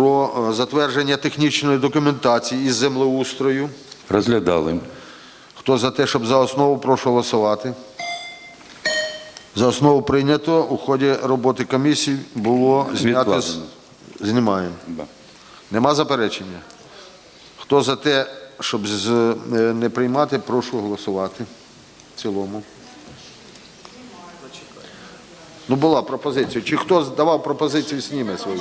про е, затвердження технічної документації із землеустрою. Розглядали. Хто за те, щоб за основу, прошу голосувати. За основу прийнято. У ході роботи комісії було знято. Знімаємо. Да. Нема заперечення? Хто за те, щоб з- е, не приймати, прошу голосувати в цілому. Ну, була пропозиція. Чи хто давав пропозицію, зніме свою?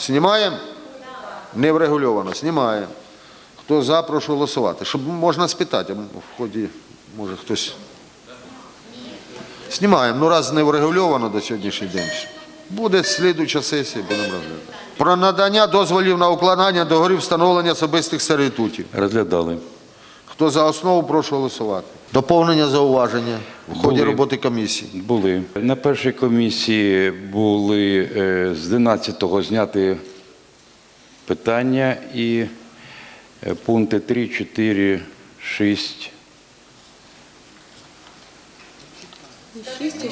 Знімаємо? Не врегульовано. Знімаємо. Хто за, прошу голосувати. Щоб можна спитати, в ході, може, хтось. Знімаємо. Ну, раз не врегульовано до сьогоднішнього день. Буде слідуюча сесія, будемо розглядати. Про надання дозволів на укладання договорів встановлення особистих сервітутів. Розглядали. Хто за основу, прошу голосувати. Доповнення зауваження в ході Були. роботи комісії. Були. На першій комісії були е, з 11-го зняти питання і е, пункти 3, 4, 6,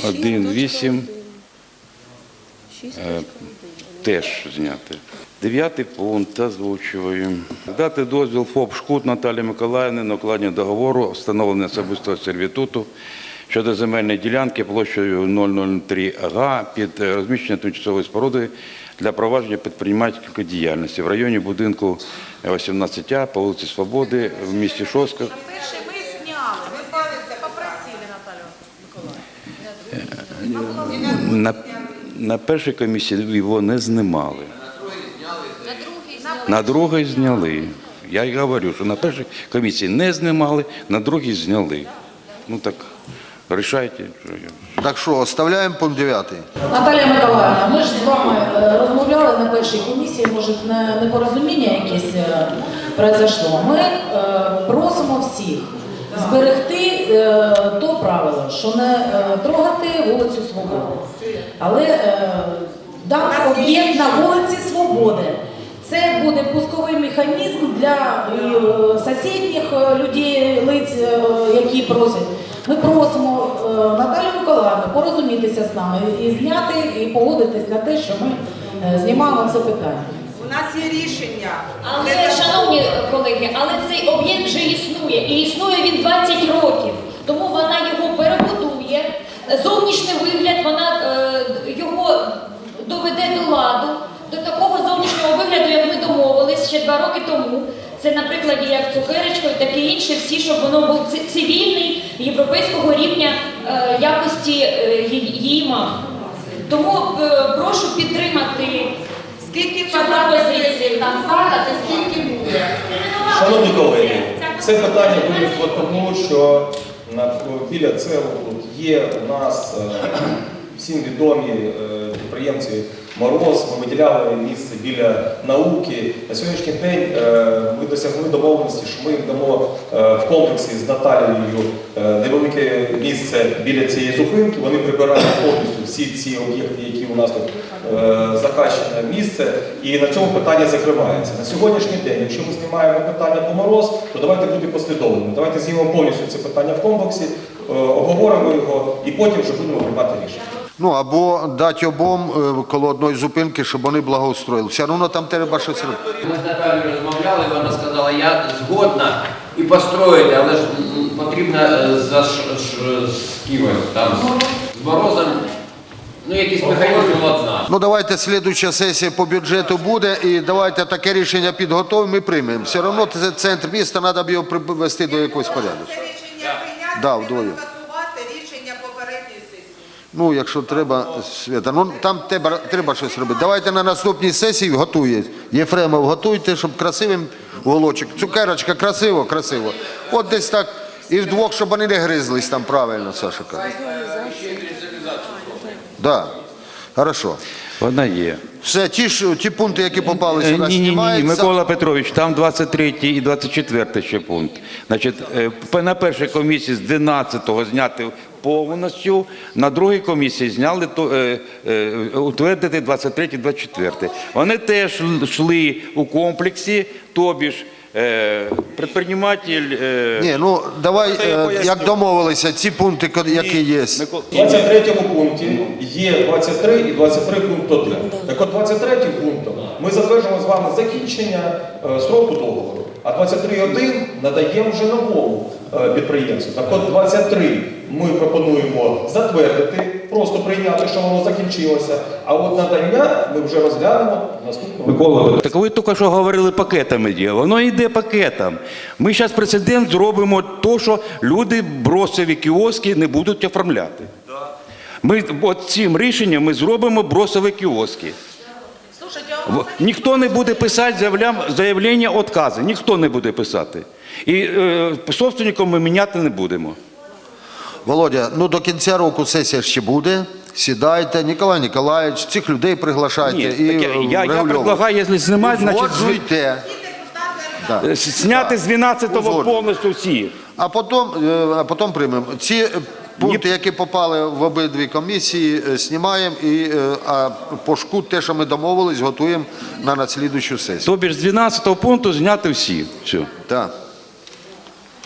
1, 8 е, теж зняти. Дев'ятий пункт озвучуємо. Дати дозвіл ФОП Шкут Наталі Миколаївни на укладення договору встановлення особистого сервітуту щодо земельної ділянки площею 003 га під е, розміщення тимчасової споруди для провадження підприємницької діяльності в районі будинку 18А по вулиці Свободи в місті Шостка. Перше ви зняли, ви попросили Наталю Миколаївну. На, на першій комісії його не знімали. На другій зняли. Я й говорю, що на першій комісії не знімали, на другій зняли. Ну так, рішайте. Так що, оставляємо пункт 9. Наталія Миколаївна, ми ж з вами е, розмовляли на першій комісії, може непорозуміння якесь е, произошло. Ми е, просимо всіх зберегти е, то правило, що не е, трогати вулицю Свободи. Але е, даний об'єкт на вулиці Свободи. Це буде пусковий механізм для е, сусідніх е, людей, лиць, е, які просять. Ми просимо е, Наталію Миколаївну порозумітися з нами і зняти, і погодитись на те, що ми е, знімаємо це питання. У нас є рішення. Але, Не шановні колеги, але цей об'єкт вже існує, і існує він 20 років. Тому вона його перебудує, зовнішній вигляд, вона е, його доведе до ладу, до такого зовнішнього вигляду, як ми домовились ще два роки тому. Це, на прикладі, як цукеречко і таке інше, всі, щоб воно був цивільний, європейського рівня е, якості е, її мав. Тому е, прошу підтримати Скільки пропозицію. Там сказати, скільки буде. Шановні колеги, це питання виникло тому, що біля цього є у нас е, всім відомі е, підприємці Мороз. Ми виділяли місце біля науки. На сьогоднішній день е, ми досягли домовленості, що ми дамо е, в комплексі з Наталією невелике місце біля цієї зупинки. Вони прибирають повністю всі ці об'єкти, які у нас тут е, місце, і на цьому питання закривається. На сьогоднішній день, якщо ми знімаємо питання по мороз, то давайте бути послідовними. Давайте знімемо повністю це питання в комплексі, обговоримо його і потім вже будемо приймати рішення. Ну, або дати обом е, коло одної зупинки, щоб вони благоустроїли. Все одно там треба щось робити. Ми з Наталією розмовляли, вона сказала, я згодна і построїти, але ж потрібно е, за ш, ш, з кимось там, з морозом, ну якийсь механізм одна. Ну, давайте слідуюча сесія по бюджету буде, і давайте таке рішення підготовимо і приймемо. Все одно це центр міста, треба б його привести до якогось порядку. Да, вдвоє. скасувати рішення попередньої сесії. Ну, якщо треба, Свята, ну там треба, треба щось робити. Давайте на наступній сесії готує. Єфремов, готуйте, щоб красивим голочок. Цукерочка, красиво, красиво. От десь так. І вдвох, щоб вони не гризлись там правильно, Саша каже. Да. Хорошо. Вона є. Все, ті, ж- ті пункти, які попали Е, сюди, Ні, ні, ні, знімаються. Микола Петрович, там 23 і 24 ще пункт. Значить, е, на першій комісії з 12-го зняти повністю, на другій комісії зняли то, е, е, утвердити 23-24. Вони теж йшли у комплексі, тобі ж е, предприниматель. Е, Ні, ну давай, е, як домовилися, ці пункти, ко- які є. В 23 пункті є 23 і 23 пункт 1. Так от 23 пунктом ми затверджуємо з вами закінчення е, строку договору, а 23.1 надаємо вже новому е, підприємцю. Так от 23 ми пропонуємо затвердити, просто прийняти, що воно закінчилося, а от надання ми вже розглянемо в наступному. Микола, Так ви тільки що говорили пакетами діє. Воно йде пакетом. Ми зараз прецедент зробимо то, що люди бросові кіоски не будуть оформляти. Ми от цим рішенням ми зробимо бросові кіоски. Ніхто не буде писати заявлення відказу, ніхто не буде писати. І е, собственником ми міняти не будемо. Володя, ну до кінця року сесія ще буде. Сідайте, Ніколай Ніколаєвич, цих людей приглашайте Ні, і так я, я, предлагаю, якщо знімати, значить зв- Узгоджуйте. е, зняти з 12-го Узгоджуйте. повністю всі. А потім, е, а потім приймемо. Ці е, пункти, які попали в обидві комісії, е, знімаємо, і, е, а по шку те, що ми домовились, готуємо на наслідуючу сесію. Тобі ж з 12-го пункту зняти всі. Все. Так.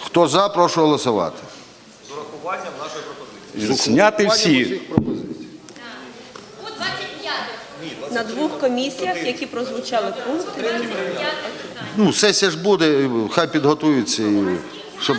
Хто за, прошу голосувати. Зняти всі. От 25 На двох комісіях, які прозвучали пункти, Ну, сесія ж буде, хай підготуються, і, щоб...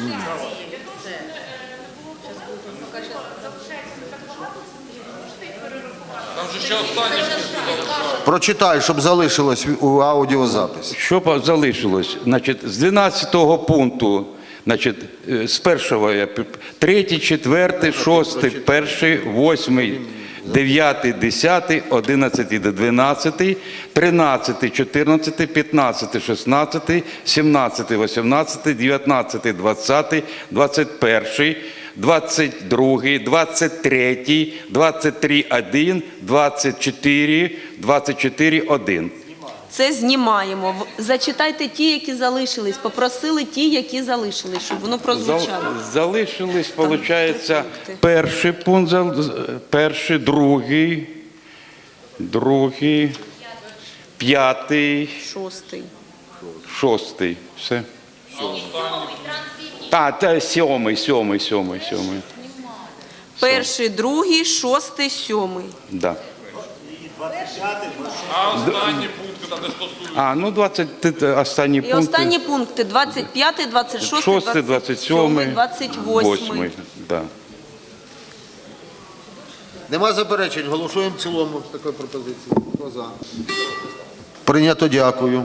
Прочитай, щоб залишилось у аудіозаписі. Що по- залишилось? Значить, з 12 пункту, значить, е, з першого я третій, четвертий, шостий, перший, восьмий, дев'ятий, десятий, одинадцятий до дванадцятий, тринадцятий, чотирнадцятий, п'ятнадцятий, шістнадцятий, сімнадцятий, вісімнадцятий, дев'ятнадцятий, двадцятий, двадцять перший, 22, 23, 23, 1, 24, 24, 1. Це знімаємо. Зачитайте ті, які залишились. Попросили ті, які залишились, щоб воно прозвучало. Залишились, виходить, перший пункт, перший, другий, другий, п'ятий, Шостий. шостий. Все. Та, та, сьомий, сьомий, сьомий, сьомий. Перший, другий, шостий, сьомий. Да. А, ну 20, ти- ти- останні І пункти. останні пункти 25, 26, 6, 27, 28. Да. Нема заперечень, голосуємо в цілому з такою пропозицією. Хто за? Прийнято, дякую.